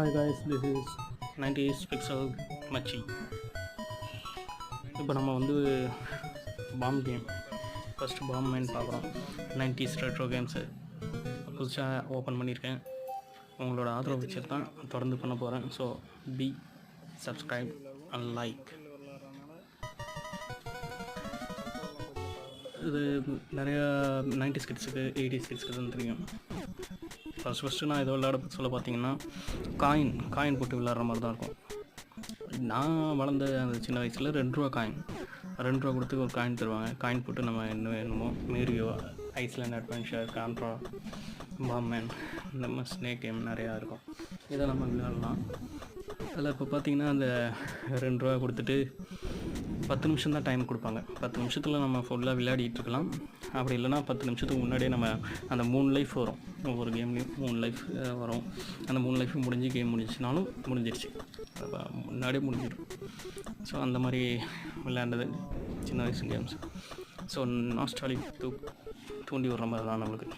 Hi guys this is ninety pixel மச்சி இப்போ நம்ம வந்து பாம் கேம் ஃபஸ்ட்டு பாம் மேன் பார்க்குறோம். நைன்டிஸ் ரெட்ரோ கேம்ஸு புதுசாக ஓப்பன் பண்ணியிருக்கேன். உங்களோட ஆதரவு வச்சு தான் தொடர்ந்து பண்ண போகிறேன் so be subscribe and like இது நிறையா நைன்டி கிட்ஸுக்கு எயிட்டி ஸ்கிட்ஸுக்கு தான் தெரியும். ஃபஸ்ட் ஃபஸ்ட்டு நான் இதை விளையாட சொல்ல பார்த்தீங்கன்னா காயின் காயின் போட்டு விளையாடுற மாதிரி தான் இருக்கும். நான் வளர்ந்த அந்த சின்ன வயசில் ரெண்டு ரூபா காயின் ரெண்டு ரூபா கொடுத்து ஒரு காயின் தருவாங்க. காயின் போட்டு நம்ம என்ன வேணுமோ மேரியோ ஐஸ்லேண்ட் அட்வென்ச்சர் கான்ட்ரா பாம்மேன் இந்த மாதிரி ஸ்னேக் கேம் நிறையா இருக்கும். இதை நம்ம விளையாடலாம். அதில் இப்போ பார்த்தீங்கன்னா அந்த ரெண்டு ரூபா கொடுத்துட்டு பத்து நிமிஷம் தான் டைம் கொடுப்பாங்க. பத்து நிமிஷத்தில் நம்ம ஃபுல்லாக விளையாடிட்டு இருக்கலாம். அப்படி இல்லைன்னா பத்து நிமிஷத்துக்கு முன்னாடியே நம்ம அந்த மூணு லைஃப் வரும். ஒவ்வொரு கேம்லேயும் மூணு லைஃப் வரும். அந்த மூணு லைஃப் முடிஞ்சு கேம் முடிஞ்சிச்சுனாலும் முடிஞ்சிருச்சு. அப்போ முன்னாடியே முடிஞ்சிடும். ஸோ அந்த மாதிரி விளையாண்டது சின்ன வயசு கேம்ஸ் ஸோ நாஸ்டாலிக் தூ தூண்டி விடுற மாதிரி தான் நம்மளுக்கு.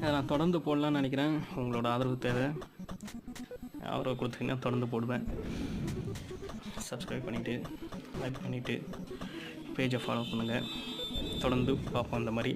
அதை நான் தொடர்ந்து போடலான்னு நினைக்கிறேன். உங்களோட ஆதரவு தேவை. ஆதரவு கொடுத்தீங்கன்னா தொடர்ந்து போடுவேன். சப்ஸ்கிரைப் பண்ணிவிட்டு லைக் பண்ணிவிட்டு பேஜை ஃபாலோ பண்ணுங்கள் தொடர்ந்து பார்ப்போம் அந்த மாதிரி